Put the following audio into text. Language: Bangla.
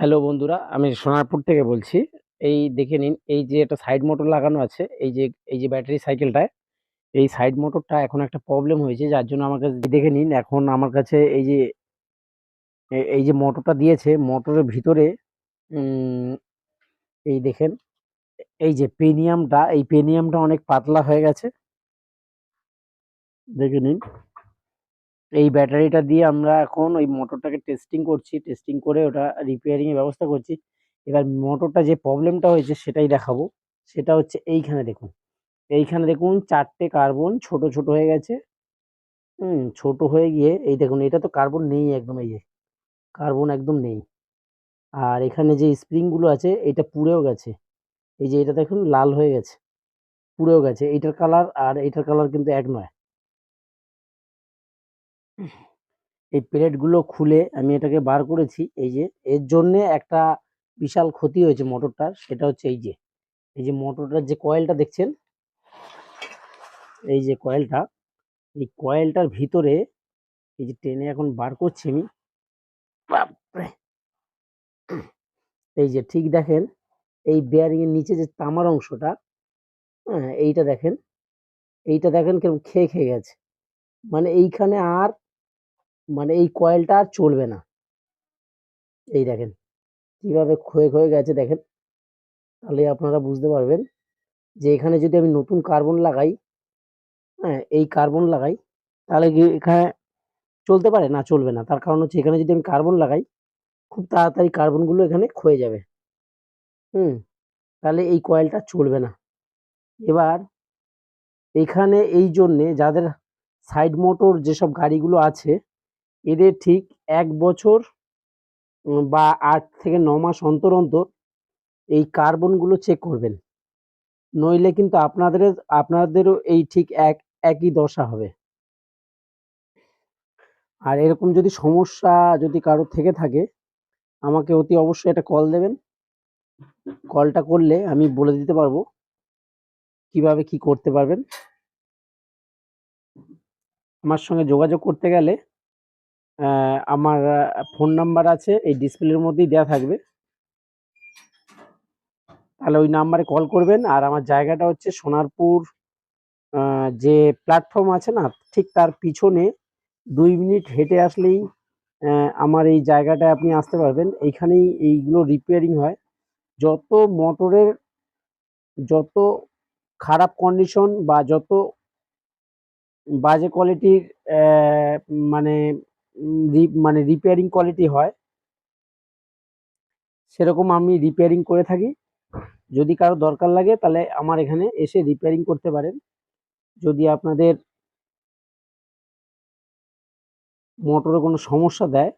হ্যালো বন্ধুরা, আমি সোনারপুর থেকে বলছি। এই দেখে নিন, এই যে একটা সাইড মোটর লাগানো আছে, এই যে এই যে ব্যাটারি সাইকেলটায়, এই সাইড মোটরটা এখন একটা প্রবলেম হয়েছে যার জন্য আমার কাছে দেখে নিন এখন আমার কাছে এই যে এই যে মোটরটা দিয়েছে, মোটরের ভিতরে এই দেখেন, এই যে পেনিয়ামটা, এই পেনিয়ামটা অনেক পাতলা হয়ে গেছে। দেখে নিন। এই ব্যাটারিটা দিয়ে আমরা এখন ওই মোটরটাকে টেস্টিং করছি। টেস্টিং করে ওটা রিপেয়ারিং এর ব্যবস্থা করছি। এবার মোটরটা যে প্রবলেমটা হয়েছে সেটাই দেখাবো। সেটা হচ্ছে এইখানে দেখুন। এইখানে দেখুন চারটে কার্বন ছোট, ছোট হয়ে গেছে। হুম? ছোট হয়ে গিয়ে এই দেখুন এটা তো কার্বন নেই একদম এই যে। কার্বন একদম নেই। আর এখানে যে স্প্রিংগুলো আছে এটা পুড়েও গেছে। এই যে এটা দেখুন লাল হয়ে গেছে। পুড়েও গেছে। এইটার কালার আর এইটার কালার কিন্তু এক নয়। এই প্লেটগুলো খুলে আমি এটাকে বার করেছি। এই যে এর জন্যে একটা বিশাল ক্ষতি হয়েছে মোটরটার। সেটা হচ্ছে এই যে, এই যে মোটরটার যে কয়েলটা দেখছেন এই যে কয়েলটা, এই কয়েলটার ভিতরে এই যে টেনে এখন বার করছি আমি। এই যে ঠিক দেখেন, এই বেয়ারিং এর নিচে যে তামার অংশটা, হ্যাঁ? এইটা দেখেন। এইটা দেখেন কীরকম খেয়ে, খেয়ে গেছে। মানে এইখানে আর মানে এই কয়েলটা আর চলবে না। এই দেখেন। কীভাবে ক্ষয়ে, ক্ষয়ে গেছে দেখেন। তাহলে আপনারা বুঝতে পারবেন যে এখানে যদি আমি নতুন কার্বন লাগাই, হ্যাঁ? এই কার্বন লাগাই, তাহলে কি এখানে চলতে পারে? না চলবে না। তার কারণ হচ্ছে এখানে যদি আমি কার্বন লাগাই, খুব তাড়াতাড়ি কার্বনগুলো এখানে ক্ষয়ে যাবে। হুম? তাহলে এই কয়েলটা চলবে না। এবার এখানে এই জন্যে যাদের সাইড মোটর যেসব গাড়িগুলো আছে, এদের ঠিক এক বছর বা আট থেকে ন মাস অন্তর, অন্তর এই কার্বনগুলো চেক করবেন। নইলে কিন্তু আপনাদের আপনাদেরও এই ঠিক এক একই দশা হবে। আর এরকম যদি সমস্যা যদি কারও থেকে থাকে, আমাকে অতি অবশ্যই একটা কল দেবেন। কলটা করলে আমি বলে দিতে পারব কীভাবে কি করতে পারবেন। আমার সঙ্গে যোগাযোগ করতে গেলে আমার ফোন নাম্বার আছে, এই ডিসপ্লের মধ্যেই দেওয়া থাকবে। তাহলে ওই নাম্বারে কল করবেন। আর আমার জায়গাটা হচ্ছে সোনারপুর যে প্ল্যাটফর্ম আছে না? ঠিক তার পিছনে দুই মিনিট হেঁটে আসলেই আমার এই জায়গাটায় আপনি আসতে পারবেন। এইখানেই এইগুলো রিপেয়ারিং হয়। যত মোটরের যত খারাপ কন্ডিশন বা যত বাজে কোয়ালিটির মানে মানে রিপেয়ারিং কোয়ালিটি হয় সেরকম আমি রিপেয়ারিং করে থাকি। যদি কারও দরকার লাগে তাহলে আমার এখানে এসে রিপেয়ারিং করতে পারেন। যদি আপনাদের মোটরে কোনো সমস্যা দেয়,